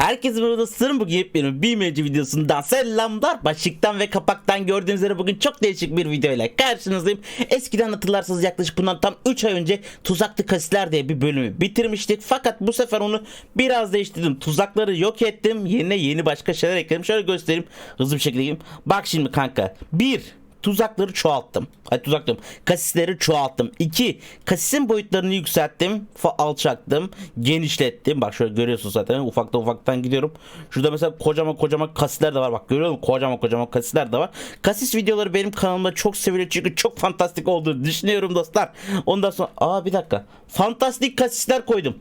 Herkese merhaba dostlarım. Bugün yepyeni bir mevcut videosundan selamlar. Başlıktan ve kapaktan gördüğünüz üzere bugün çok değişik bir video ile karşınızdayım. Eskiden hatırlarsanız yaklaşık bundan tam 3 ay önce Tuzaklı Kasisler diye bir bölümü bitirmiştik. Fakat bu sefer onu biraz değiştirdim. Tuzakları yok ettim. Yerine yeni başka şeyler ekledim. Şöyle göstereyim. Hızlı bir şekilde gideyim. Bak şimdi kanka. 1 tuzakları çoğalttım. Hayır tuzak diyorum. Kasisleri çoğalttım. 2. Kasisin boyutlarını yükselttim. Alçaktım. Genişlettim. Bak şöyle görüyorsun zaten. Ufaktan ufaktan gidiyorum. Şurada mesela kocaman kocaman kasisler de var. Bak görüyor musun? Kocaman kocaman kasisler de var. Kasis videoları benim kanalımda çok seviliyor. Çünkü çok fantastik olduğunu düşünüyorum dostlar. Ondan sonra aa bir dakika. Fantastik kasisler koydum.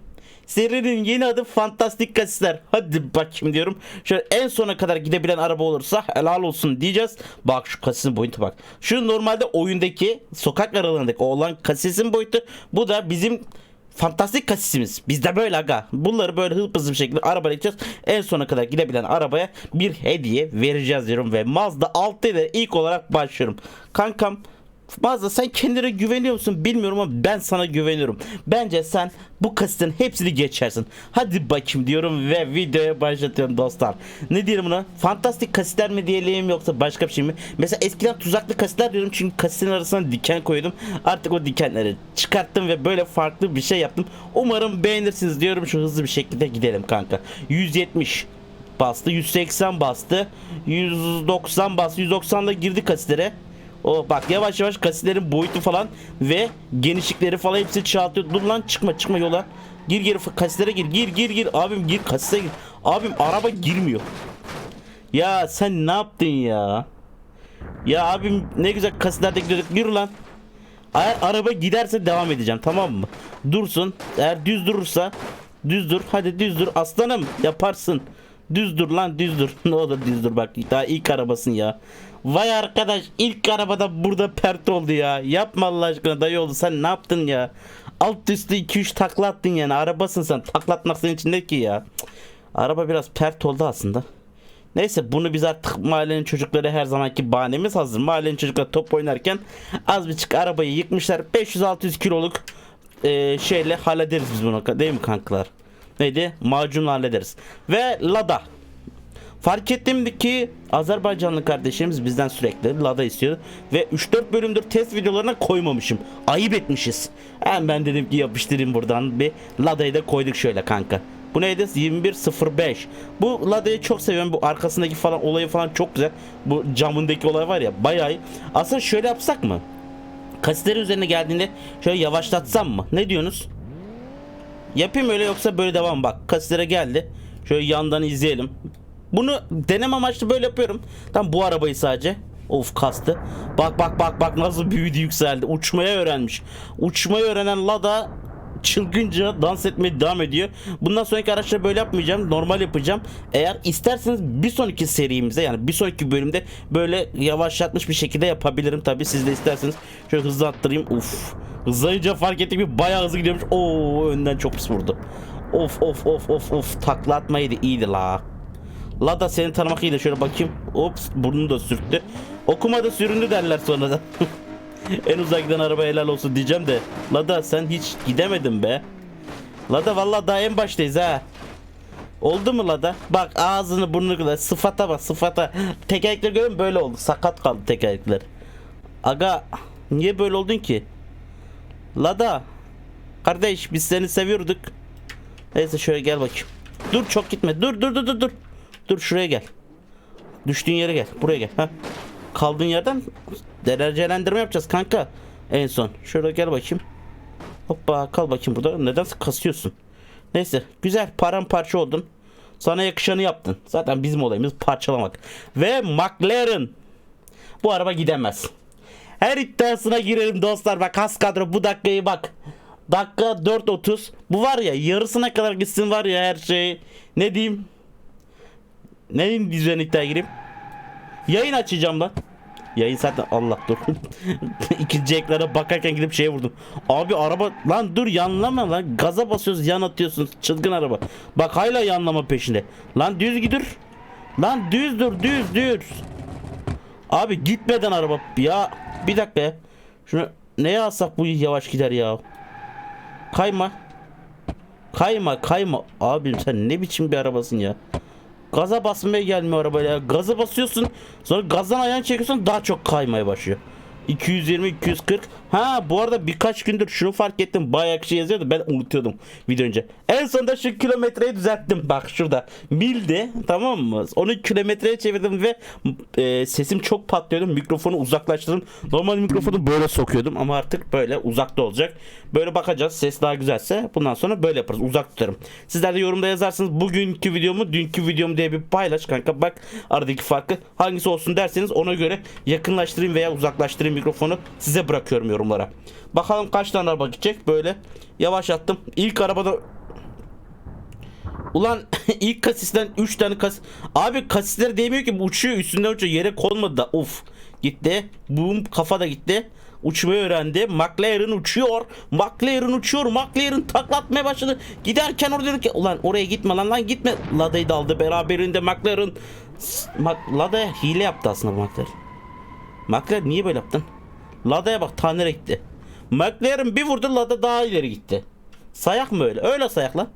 Serinin yeni adı Fantastik Kasisler. Hadi bakayım diyorum. Şöyle en sona kadar gidebilen araba olursa helal olsun diyeceğiz. Bak şu kasisin boyutu bak. Şu normalde oyundaki sokak aralarındaki olan kasisin boyutu. Bu da bizim fantastik kasisimiz. Bizde böyle aga. Bunları böyle hızlı bir şekilde arabaya gideceğiz. En sona kadar gidebilen arabaya bir hediye vereceğiz diyorum. Ve Mazda 6 ile ilk olarak başlıyorum. Kankam Mazda sen kendine güveniyor musun bilmiyorum ama ben sana güveniyorum. Bence sen bu kasitin hepsini geçersin. Hadi bakayım diyorum ve videoya başlatıyorum dostlar. Ne diyelim buna? Fantastik kasitler mi diyelim yoksa başka bir şey mi? Mesela eskiden tuzaklı kasitler diyorum çünkü kasitin arasına diken koydum. Artık o dikenleri çıkarttım ve böyle farklı bir şey yaptım. Umarım beğenirsiniz diyorum. Şu hızlı bir şekilde gidelim kanka. 170 bastı. 180 bastı. 190 bastı. 190'da girdi kasitlere. O bak yavaş yavaş kasitlerin boyutu falan ve genişlikleri falan hepsi çoğaltıyor. Dur lan çıkma çıkma yola. Gir gir kasitlere gir. Gir gir gir. Abim gir kasite gir. Abim araba girmiyor. Ya sen ne yaptın ya? Ya abim ne güzel kasitlerde gidiyorduk. Gir lan. Eğer araba giderse devam edeceğim tamam mı? Dursun. Eğer düz durursa düz dur. Hadi düz dur aslanım yaparsın. Düz dur lan düz dur. ne olur düz dur bak daha ilk arabasın ya. Vay arkadaş ilk arabada burada pert oldu ya. Yapma Allah aşkına dayı oldu sen ne yaptın ya? Alt üstü 2-3 takla attın yani arabasın sen taklatmak senin için ne ki ya? Araba biraz pert oldu aslında. Neyse bunu biz artık mahallenin çocukları her zamanki bahanemiz hazır. Mahallenin çocukları top oynarken az bir çık arabayı yıkmışlar. 500-600 kiloluk e, şeyle hallederiz biz bunu değil mi kankalar? Neydi? Macunla hallederiz. Ve Lada. Fark ettim ki Azerbaycanlı kardeşimiz bizden sürekli Lada istiyor ve 3-4 bölümdür test videolarına koymamışım. Ayıp etmişiz. Hem ben dedim ki yapıştırayım buradan bir Lada'yı da koyduk şöyle kanka. Bu neydi? 2105. Bu Lada'yı çok seviyorum. Bu arkasındaki falan olayı falan çok güzel. Bu camındaki olay var ya bayağı. Aslında şöyle yapsak mı? Kasitlerin üzerine geldiğinde şöyle yavaşlatsam mı? Ne diyorsunuz? Yapayım öyle yoksa böyle devam bak. Kasitlere geldi. Şöyle yandan izleyelim. Bunu deneme amaçlı böyle yapıyorum. Tam bu arabayı sadece. Of kastı. Bak bak bak bak nasıl büyüdü yükseldi. Uçmaya öğrenmiş. Uçmayı öğrenen Lada çılgınca dans etmeye devam ediyor. Bundan sonraki araçları böyle yapmayacağım. Normal yapacağım. Eğer isterseniz bir sonraki serimize yani bir sonraki bölümde böyle yavaşlatmış bir şekilde yapabilirim. Tabi siz de isterseniz şöyle hızlı attırayım. Uf. Hızlayınca fark ettim ki bayağı hızlı gidiyormuş. Oo önden çok pis vurdu. Of of of of of takla atmaydı iyiydi la. Lada seni tanımak iyiydi şöyle bakayım. Ops burnunu da sürttü. Okumada süründü derler sonra da. en uzak giden araba helal olsun diyeceğim de. Lada sen hiç gidemedin be. Lada vallahi daha en baştayız ha. Oldu mu Lada? Bak ağzını burnunu kadar sıfata bak sıfata. Tekerlekler görüyor musun? Böyle oldu. Sakat kaldı tekerlekler. Aga niye böyle oldun ki? Lada. Kardeş biz seni seviyorduk. Neyse şöyle gel bakayım. Dur çok gitme. Dur dur dur dur dur. Dur şuraya gel. Düştüğün yere gel. Buraya gel. Ha. Kaldığın yerden derecelendirme yapacağız kanka. En son. Şuraya gel bakayım. Hoppa kal bakayım burada. Neden kasıyorsun? Neyse güzel paramparça oldun. Sana yakışanı yaptın. Zaten bizim olayımız parçalamak. Ve McLaren. Bu araba gidemez. Her iddiasına girelim dostlar. Bak has kadro bu dakikayı bak. Dakika 4.30. Bu var ya yarısına kadar gitsin var ya her şey. Ne diyeyim? Neyin düzen iddiaya gireyim? Yayın açacağım lan. Yayın zaten Allah dur. İkinci ekrana bakarken gidip şeye vurdum. Abi araba lan dur yanlama lan. Gaza basıyoruz yan atıyorsun. Çılgın araba. Bak hala yanlama peşinde. Lan düz gidur. Lan düz dur düz düz. Abi gitmeden araba ya bir dakika ya. Şunu neye alsak bu yavaş gider ya. Kayma. Kayma kayma. Abim sen ne biçim bir arabasın ya. Gaza basmaya gelmiyor arabayla. Gaza basıyorsun. Sonra gazdan ayağını çekiyorsun daha çok kaymaya başlıyor. 220 240. Ha bu arada birkaç gündür şunu fark ettim. Bayağı kişi yazıyordu. Ben unutuyordum video önce. En sonunda şu kilometreyi düzelttim. Bak şurada. Milde tamam mı? Onu kilometreye çevirdim ve e, sesim çok patlıyordu. Mikrofonu uzaklaştırdım. Normal mikrofonu böyle sokuyordum ama artık böyle uzakta olacak. Böyle bakacağız. Ses daha güzelse bundan sonra böyle yaparız. Uzak tutarım. Sizler de yorumda yazarsınız. Bugünkü videomu, dünkü videomu diye bir paylaş kanka. Bak aradaki farkı hangisi olsun derseniz ona göre yakınlaştırayım veya uzaklaştırayım mikrofonu. Size bırakıyorum yorumlara. Bakalım kaç tane araba gidecek. Böyle yavaş attım. İlk arabada Ulan ilk kasisten 3 tane kas... Abi kasisler değmiyor ki bu uçuyor üstünden uçuyor yere konmadı da uf gitti. Boom kafa da gitti. Uçmayı öğrendi. McLaren uçuyor. McLaren uçuyor. McLaren taklatmaya başladı. Giderken orada dedi ki ulan oraya gitme lan lan gitme. Lada'yı da aldı beraberinde McLaren. Lada'ya hile yaptı aslında McLaren. McLaren niye böyle yaptın? Lada'ya bak tanrı gitti. McLaren bir vurdu Lada daha ileri gitti. Sayak mı öyle? Öyle sayak lan.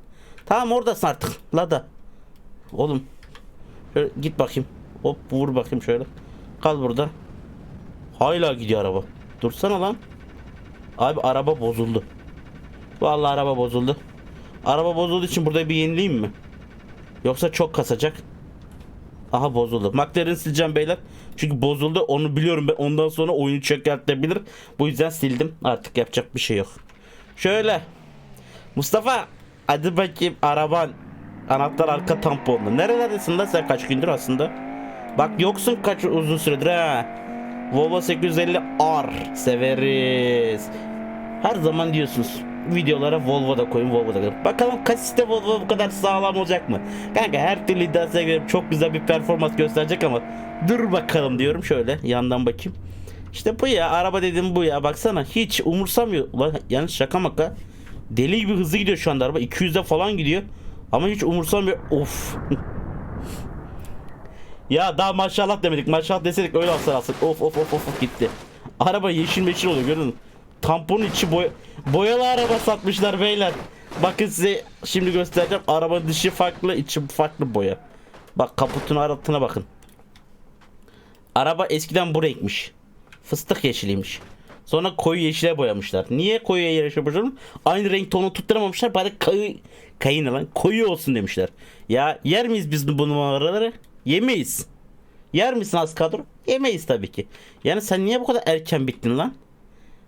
Tamam oradasın artık. Lada. Oğlum. Şöyle git bakayım. Hop vur bakayım şöyle. Kal burada. Hala gidiyor araba. Dursana lan. Abi araba bozuldu. Vallahi araba bozuldu. Araba bozulduğu için burada bir yenileyim mi? Yoksa çok kasacak. Aha bozuldu. McLaren sileceğim beyler. Çünkü bozuldu. Onu biliyorum ben. Ondan sonra oyunu çökertebilir. Bu yüzden sildim. Artık yapacak bir şey yok. Şöyle. Mustafa. Hadi bakayım araban. Anahtar arka tamponlu. Nerelerdesin lan sen kaç gündür aslında? Bak yoksun kaç uzun süredir ha. Volvo 850 R severiz. Her zaman diyorsunuz videolara Volvo da koyun Volvo da koyun. Bakalım kasiste Volvo bu kadar sağlam olacak mı? Kanka her türlü iddiasına göre çok güzel bir performans gösterecek ama dur bakalım diyorum şöyle yandan bakayım. İşte bu ya araba dedim bu ya baksana hiç umursamıyor. Ulan yani şaka maka. Deli gibi hızlı gidiyor şu anda araba 200'de falan gidiyor. Ama hiç umursamıyor. Of. ya daha maşallah demedik. Maşallah deseydik öyle alsa alsak. Of of of of gitti. Araba yeşil meşil oluyor gördün mü? Tamponun içi boy boyalı araba satmışlar beyler. Bakın size şimdi göstereceğim. Araba dışı farklı, içi farklı boya. Bak kaputun altına bakın. Araba eskiden bu renkmiş. Fıstık yeşiliymiş. Sonra koyu yeşile boyamışlar. Niye koyu yeşile boyamışlar? Aynı renk tonu tutturamamışlar. Bari kayı, kayı ne lan? Koyu olsun demişler. Ya yer miyiz biz bu numaraları? Yemeyiz. Yer misin az kadro? Yemeyiz tabii ki. Yani sen niye bu kadar erken bittin lan?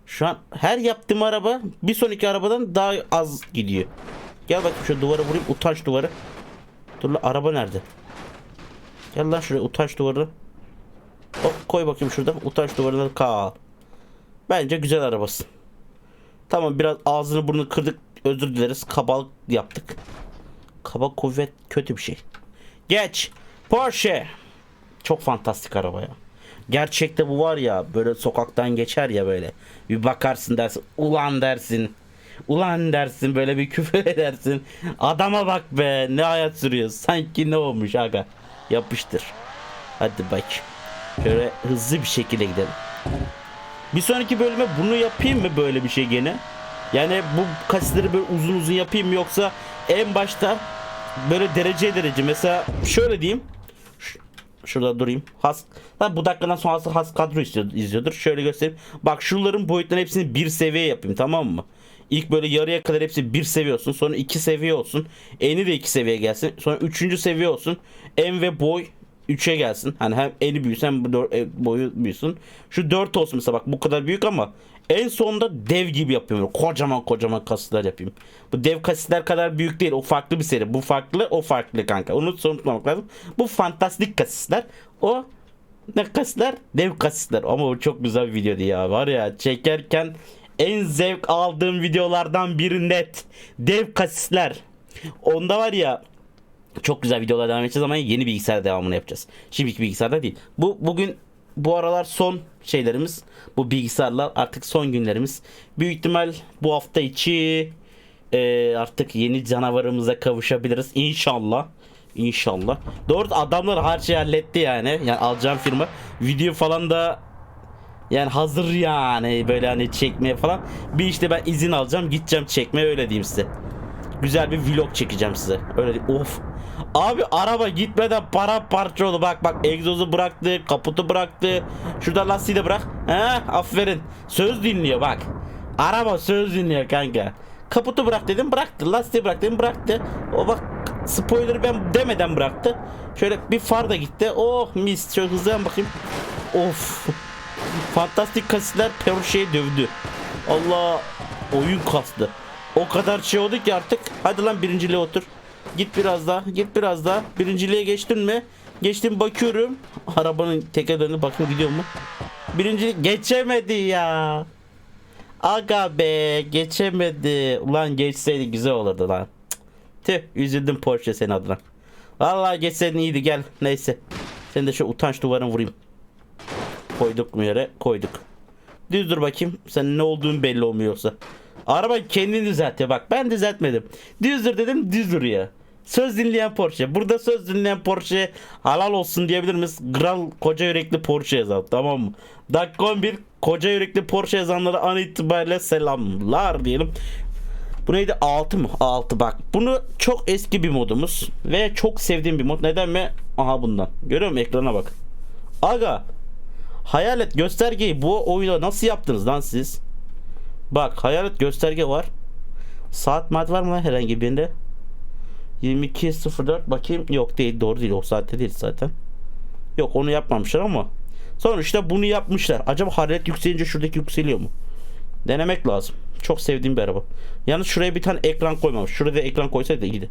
Şu an her yaptığım araba bir sonraki arabadan daha az gidiyor. Gel bakayım şu duvara vurayım. Utanç duvarı. Dur lan araba nerede? Gel lan şuraya utanç duvarı. Hop koy bakayım şurada. Utanç duvarına kal. Bence güzel arabası. Tamam biraz ağzını burnunu kırdık. Özür dileriz. Kabalık yaptık. Kaba kuvvet kötü bir şey. Geç. Porsche. Çok fantastik araba ya. Gerçekte bu var ya böyle sokaktan geçer ya böyle. Bir bakarsın dersin. Ulan dersin. Ulan dersin böyle bir küfür edersin. Adama bak be ne hayat sürüyor. Sanki ne olmuş aga. Yapıştır. Hadi bak. Şöyle hızlı bir şekilde gidelim. Bir sonraki bölüme bunu yapayım mı böyle bir şey gene? Yani bu kasisleri böyle uzun uzun yapayım mı yoksa en başta böyle derece derece mesela şöyle diyeyim. Şurada durayım. Has. Lan bu dakikadan sonrası has kadro izliyordur. Şöyle göstereyim. Bak şunların boyutlarını hepsini bir seviye yapayım tamam mı? İlk böyle yarıya kadar hepsi bir seviye olsun. Sonra iki seviye olsun. Eni de iki seviye gelsin. Sonra üçüncü seviye olsun. En ve boy 3'e gelsin. Hani hem eni büyüsün hem e, boyu büyüsün. Şu 4 olsun mesela bak bu kadar büyük ama en sonunda dev gibi yapıyorum. Kocaman kocaman kasisler yapayım. Bu dev kasisler kadar büyük değil. O farklı bir seri. Bu farklı o farklı kanka. Onu unutmamak lazım. Bu fantastik kasisler. O ne kasisler? Dev kasisler. Ama o çok güzel bir videodu ya. Var ya çekerken en zevk aldığım videolardan biri net. Dev kasisler. Onda var ya çok güzel videolar devam edeceğiz ama yeni bilgisayar devamını yapacağız. Şimdiki bilgisayarda değil. Bu bugün bu aralar son şeylerimiz. Bu bilgisayarlar artık son günlerimiz. Büyük ihtimal bu hafta içi e, artık yeni canavarımıza kavuşabiliriz. İnşallah. İnşallah. Doğru adamlar her şeyi halletti yani. Yani alacağım firma. Video falan da yani hazır yani böyle hani çekmeye falan. Bir işte ben izin alacağım gideceğim çekmeye öyle diyeyim size. güzel bir vlog çekeceğim size. Öyle değil- of. Abi araba gitmeden para parça oldu. Bak bak egzozu bıraktı, kaputu bıraktı. Şurada lastiği de bırak. He aferin. Söz dinliyor bak. Araba söz dinliyor kanka. Kaputu bırak dedim bıraktı. Lastiği bırak dedim bıraktı. O bak spoiler'ı ben demeden bıraktı. Şöyle bir far da gitti. Oh mis. Şöyle hızlıdan bakayım. Of. Fantastik kasitler Porsche'yi dövdü. Allah oyun kastı. O kadar şey oldu ki artık. Hadi lan birinciliğe otur. Git biraz daha. Git biraz daha. Birinciliğe geçtin mi? Geçtim bakıyorum. Arabanın tekerlerini bakın gidiyor mu? Birincilik geçemedi ya. Aga be geçemedi. Ulan geçseydi güzel olurdu lan. Cık. Tüh üzüldüm Porsche senin adına. Vallahi geçseydin iyiydi gel. Neyse. Sen de şu utanç duvarına vurayım. Koyduk mu yere? Koyduk. Düz dur bakayım. Sen ne olduğun belli olmuyorsa. Araba kendini düzeltiyor. Bak ben düzeltmedim. Düz dur dedim düz duruyor. Söz dinleyen Porsche. Burada söz dinleyen Porsche halal olsun diyebilir miyiz? Kral koca yürekli Porsche yazalım tamam mı? Dakika 11 koca yürekli Porsche yazanlara an itibariyle selamlar diyelim. Bu neydi? 6 mı? 6 bak. Bunu çok eski bir modumuz. Ve çok sevdiğim bir mod. Neden mi? Aha bundan. Görüyor musun? Ekrana bak. Aga. Hayalet göstergeyi bu oyuna nasıl yaptınız lan siz? Bak hayalet gösterge var. Saat mat var mı herhangi birinde? 22.04 bakayım. Yok değil doğru değil o saatte değil zaten. Yok onu yapmamışlar ama. Sonuçta bunu yapmışlar. Acaba hararet yükselince şuradaki yükseliyor mu? Denemek lazım. Çok sevdiğim bir araba. Yalnız şuraya bir tane ekran koymamış. Şurada ekran koysaydı iyiydi.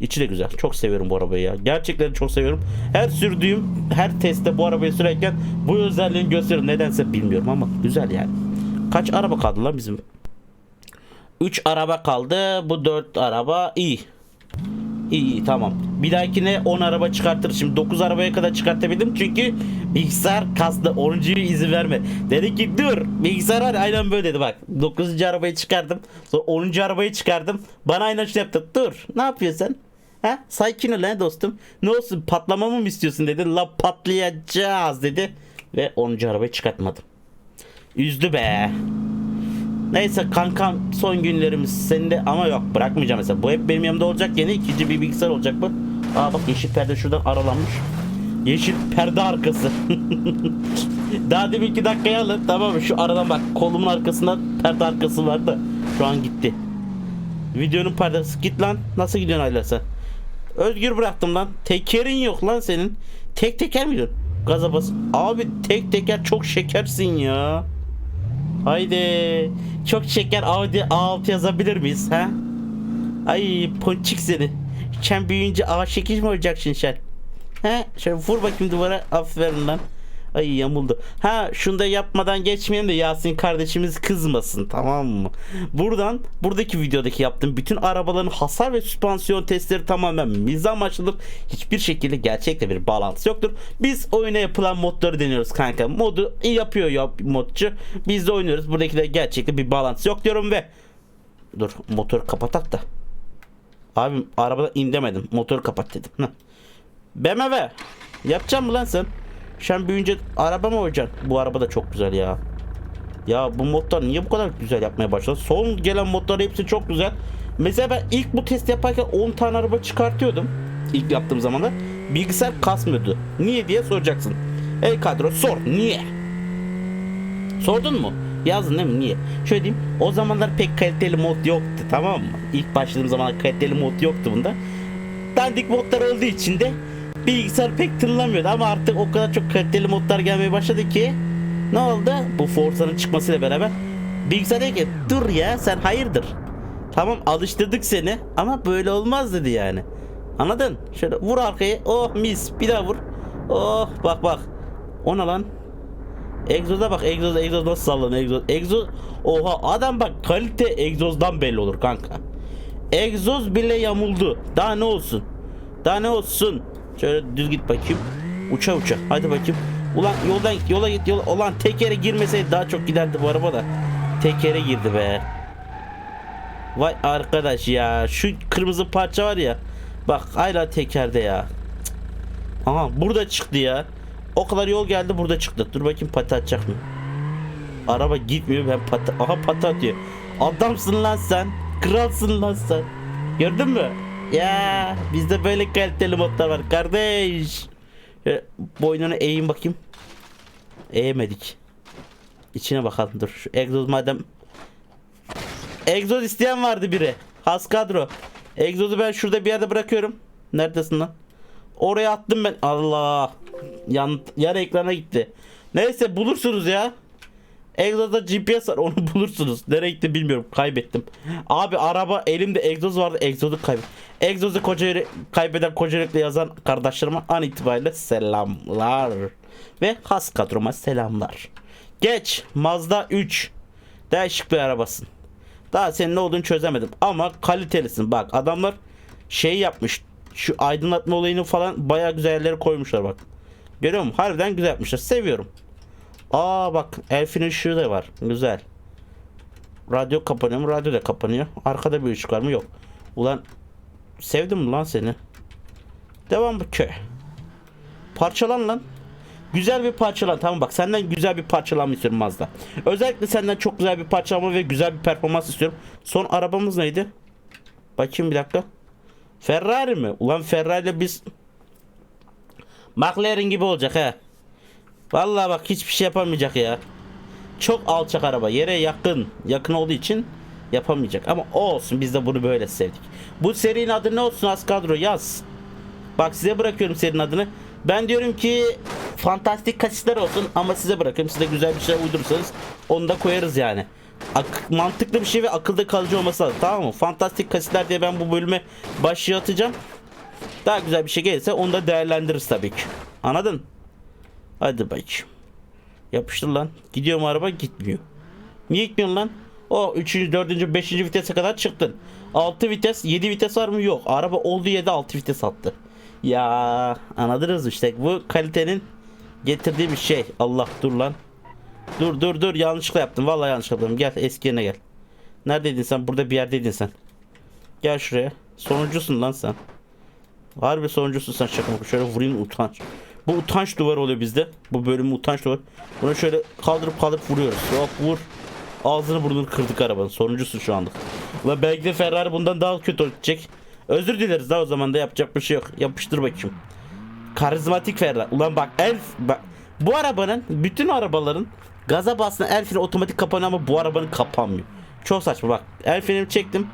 İçi de güzel. Çok seviyorum bu arabayı ya. Gerçekten çok seviyorum. Her sürdüğüm, her testte bu arabayı sürerken bu özelliğini gösteriyorum. Nedense bilmiyorum ama güzel yani. Kaç araba kaldı lan bizim? 3 araba kaldı. Bu 4 araba iyi. İyi, tamam. Bir dahakine 10 araba çıkartır. Şimdi 9 arabaya kadar çıkartabildim çünkü bilgisayar kastı 10'uncuyu izin verme. Dedi ki dur bilgisayar var aynen böyle dedi bak. 9. arabayı çıkardım. Sonra 10. arabayı çıkardım. Bana aynen şey yaptı. Dur ne yapıyorsun sen? Ha? Sakin ol lan dostum. Ne olsun patlamamı mı istiyorsun dedi. La patlayacağız dedi. Ve 10. arabayı çıkartmadım. Üzdü be. Neyse kankam son günlerimiz sende ama yok bırakmayacağım mesela. Bu hep benim yanımda olacak yine ikinci bir bilgisayar olacak bu. Aa bak yeşil perde şuradan aralanmış. Yeşil perde arkası. Daha demin iki dakikaya alın tamam mı? Şu aradan bak kolumun arkasında perde arkası vardı. Şu an gitti. Videonun perdesi git lan. Nasıl gidiyorsun Ayla? Özgür bıraktım lan. Tekerin yok lan senin. Tek teker miydin? Gaza bas. Abi tek teker çok şekersin ya. Haydi. Çok şeker Audi A6 yazabilir miyiz ha? Ay ponçik seni. Sen büyüyünce A şekiş mi olacaksın sen? He? Şöyle vur bakayım duvara. Aferin lan. Ay yamuldu. Ha şunu da yapmadan geçmeyelim de Yasin kardeşimiz kızmasın tamam mı? Buradan buradaki videodaki yaptığım bütün arabaların hasar ve süspansiyon testleri tamamen mizah amaçlıdır. Hiçbir şekilde gerçekle bir bağlantısı yoktur. Biz oyuna yapılan modları deniyoruz kanka. Modu yapıyor ya modcu. Biz de oynuyoruz. Buradaki de gerçekle bir bağlantısı yok diyorum ve Dur motoru kapatak da. Abim arabadan in demedim. Motoru kapat dedim. Heh. BMW. Yapacağım mı lan sen? Sen büyüyünce araba mı olacaksın? Bu araba da çok güzel ya. Ya bu modlar niye bu kadar güzel yapmaya başladı? Son gelen modlar hepsi çok güzel. Mesela ben ilk bu test yaparken 10 tane araba çıkartıyordum. İlk yaptığım zamanda. Bilgisayar kasmıyordu. Niye diye soracaksın. Ey kadro sor. Niye? Sordun mu? Yazdın değil mi? Niye? Şöyle diyeyim. O zamanlar pek kaliteli mod yoktu tamam mı? İlk başladığım zaman kaliteli mod yoktu bunda. Dandik modlar olduğu için de bilgisayar pek tınlamıyordu ama artık o kadar çok kaliteli modlar gelmeye başladı ki ne oldu? Bu Forza'nın çıkmasıyla beraber bilgisayar dedi ki dur ya sen hayırdır? Tamam alıştırdık seni ama böyle olmaz dedi yani. Anladın? Şöyle vur arkaya. Oh mis. Bir daha vur. Oh bak bak. O ne lan? Egzoza bak egzoz egzoz nasıl sallanıyor egzoz. Egzoz oha adam bak kalite egzozdan belli olur kanka. Egzoz bile yamuldu. Daha ne olsun? Daha ne olsun? Şöyle düz git bakayım. Uça uça. Hadi bakayım. Ulan yoldan yola git yola. Ulan tekere girmeseydi daha çok giderdi bu araba da. Tekere girdi be. Vay arkadaş ya. Şu kırmızı parça var ya. Bak hala tekerde ya. Cık. Aha burada çıktı ya. O kadar yol geldi burada çıktı. Dur bakayım pati atacak mı? Araba gitmiyor ben pati. Aha pati atıyor. Adamsın lan sen. Kralsın lan sen. Gördün mü? Ya bizde böyle kaliteli modlar var kardeş. Şöyle boynunu eğeyim bakayım. Eğemedik. İçine bakalım dur. Şu egzoz madem. Egzoz isteyen vardı biri. Has kadro. Egzozu ben şurada bir yerde bırakıyorum. Neredesin lan? Oraya attım ben. Allah. Yan, yan ekrana gitti. Neyse bulursunuz ya. Egzozda GPS var onu bulursunuz. Nereye gitti bilmiyorum. Kaybettim. Abi araba elimde egzoz vardı. Egzozu kaybettim. Egzozu koca kaybeden koca yürekli yazan kardeşlerime an itibariyle selamlar. Ve has kadroma selamlar. Geç. Mazda 3. Değişik bir arabasın. Daha senin ne olduğunu çözemedim. Ama kalitelisin. Bak adamlar şey yapmış. Şu aydınlatma olayını falan bayağı güzel yerlere koymuşlar bak. Görüyor musun? Harbiden güzel yapmışlar. Seviyorum. Aa bak Elf'in ışığı da var. Güzel. Radyo kapanıyor mu? Radyo da kapanıyor. Arkada bir ışık var mı? Yok. Ulan sevdim lan seni. Devam bu köy. Parçalan lan. Güzel bir parçalan. Tamam bak senden güzel bir parçalanma istiyorum Mazda. Özellikle senden çok güzel bir parçalama ve güzel bir performans istiyorum. Son arabamız neydi? Bakayım bir dakika. Ferrari mi? Ulan Ferrari ile biz McLaren gibi olacak he. Vallahi bak hiçbir şey yapamayacak ya. Çok alçak araba. Yere yakın. Yakın olduğu için yapamayacak. Ama o olsun. Biz de bunu böyle sevdik. Bu serinin adı ne olsun Askadro? Yaz. Bak size bırakıyorum serinin adını. Ben diyorum ki fantastik kasisler olsun ama size bırakıyorum. Siz de güzel bir şey uydurursanız onu da koyarız yani. Ak- mantıklı bir şey ve akılda kalıcı olması lazım. Tamam mı? Fantastik kasisler diye ben bu bölüme başlığı atacağım. Daha güzel bir şey gelirse onu da değerlendiririz tabii ki. Anladın? Hadi bakayım. Yapıştır lan. Gidiyor mu araba? Gitmiyor. Niye gitmiyorsun lan? O 3. 4. 5. vitese kadar çıktın. 6 vites 7 vites var mı? Yok. Araba olduğu yerde 6 vites attı. Ya anladınız işte. Bu kalitenin getirdiği bir şey. Allah dur lan. Dur dur dur yanlışlıkla yaptım. Vallahi yanlışlıkla yaptım. Gel eski yerine gel. Neredeydin sen? Burada bir yerdeydin sen. Gel şuraya. Sonuncusun lan sen. Harbi sonuncusun sen şaka? Şöyle vurayım utanç. Bu utanç duvarı oluyor bizde. Bu bölüm utanç duvarı. Bunu şöyle kaldırıp kaldırıp vuruyoruz. Hop vur. Ağzını burnunu kırdık arabanın. Sonuncusun şu anlık. Ve belki de Ferrari bundan daha kötü olacak. Özür dileriz daha o zaman da yapacak bir şey yok. Yapıştır bakayım. Karizmatik Ferrari. Ulan bak el bak. Bu arabanın bütün arabaların gaza bastığında el freni otomatik kapanıyor ama bu arabanın kapanmıyor. Çok saçma bak. El frenimi çektim.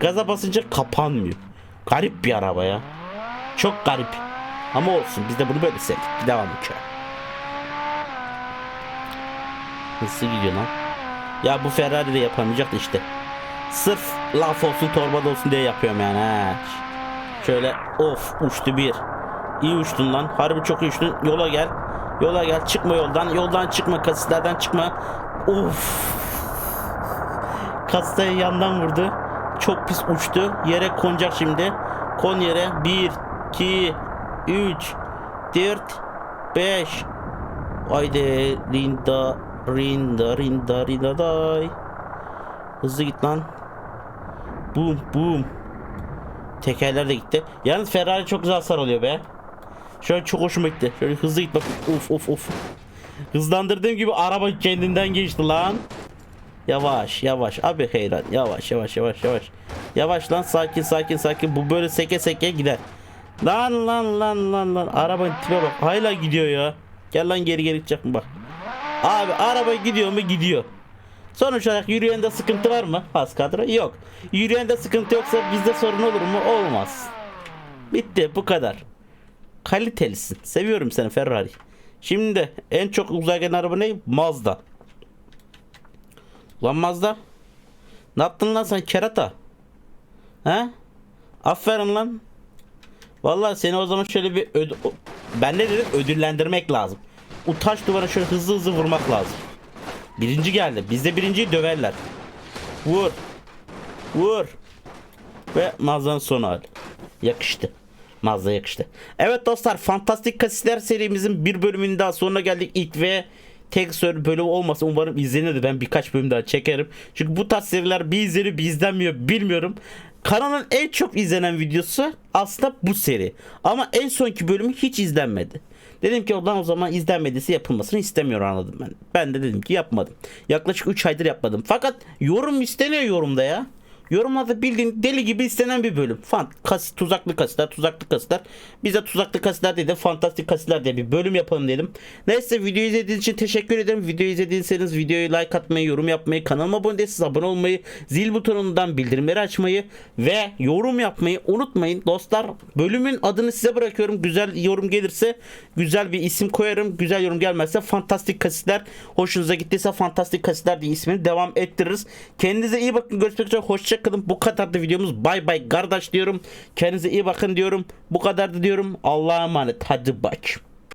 Gaza basınca kapanmıyor. Garip bir araba ya. Çok garip. Ama olsun biz de bunu böyle sevdik. Devam uçağa. Nasıl gidiyor lan? Ya bu Ferrari de yapamayacak işte. Sırf laf olsun torba da olsun diye yapıyorum yani ha. Şöyle of uçtu bir. İyi uçtun lan. Harbi çok iyi uçtun. Yola gel. Yola gel. Çıkma yoldan. Yoldan çıkma. Kasislerden çıkma. Of. Kasistaya yandan vurdu. Çok pis uçtu. Yere konacak şimdi. Kon yere. 1, 2, 3, 4, 5. Haydi Linda, Rinda, Rinda, Rinda, day. Hızlı git lan. Boom, boom. Tekerler de gitti. Yalnız Ferrari çok güzel hasar oluyor be. Şöyle çok hoşuma gitti. Şöyle hızlı git bak. Of of of. Hızlandırdığım gibi araba kendinden geçti lan. Yavaş yavaş abi heyran yavaş yavaş yavaş yavaş. Yavaş lan sakin sakin sakin bu böyle seke seke gider. Lan lan lan lan lan arabanın tipe bak hala gidiyor ya. Gel lan geri geri gidecek mi bak. Abi araba gidiyor mu gidiyor. Sonuç olarak yürüyende sıkıntı var mı? Has kadro yok. Yürüyende sıkıntı yoksa bizde sorun olur mu? Olmaz. Bitti bu kadar. Kalitelisin. Seviyorum seni Ferrari. Şimdi en çok uzağa gelen araba ne? Mazda. Lan Mazda. Ne yaptın lan sen kerata? He? Aferin lan. Vallahi seni o zaman şöyle bir öd ben ne dedim ödüllendirmek lazım. Utanç duvara şöyle hızlı hızlı vurmak lazım. Birinci geldi. Bizde birinciyi döverler. Vur. Vur. Ve Mazda'nın sonu hali. Yakıştı. Mazda yakıştı. Evet dostlar Fantastik Kasisler serimizin bir bölümünün daha sonuna geldik. İlk ve tek soru bölüm olmasa umarım izlenir ben birkaç bölüm daha çekerim. Çünkü bu tarz seriler bir izleniyor bir izlenmiyor bilmiyorum. Kanalın en çok izlenen videosu aslında bu seri. Ama en sonki bölümü hiç izlenmedi. Dedim ki oradan o zaman izlenmediyse yapılmasını istemiyor anladım ben. Ben de dedim ki yapmadım. Yaklaşık 3 aydır yapmadım. Fakat yorum isteniyor yorumda ya. Yorumlarda bildiğin deli gibi istenen bir bölüm. Fan, kas, tuzaklı kaslar, tuzaklı kaslar. Biz de tuzaklı kaslar değil de fantastik kaslar diye bir bölüm yapalım dedim. Neyse videoyu izlediğiniz için teşekkür ederim. Videoyu izlediyseniz videoyu like atmayı, yorum yapmayı, kanalıma abone değilseniz abone olmayı, zil butonundan bildirimleri açmayı ve yorum yapmayı unutmayın. Dostlar bölümün adını size bırakıyorum. Güzel yorum gelirse güzel bir isim koyarım. Güzel yorum gelmezse fantastik kasitler. Hoşunuza gittiyse fantastik kasitler diye ismini devam ettiririz. Kendinize iyi bakın. Görüşmek üzere. Hoşçakalın. Bu kadar da videomuz. Bay bay kardeş diyorum. Kendinize iyi bakın diyorum. Bu kadar da diyorum. Allah'a emanet. Hadi bak.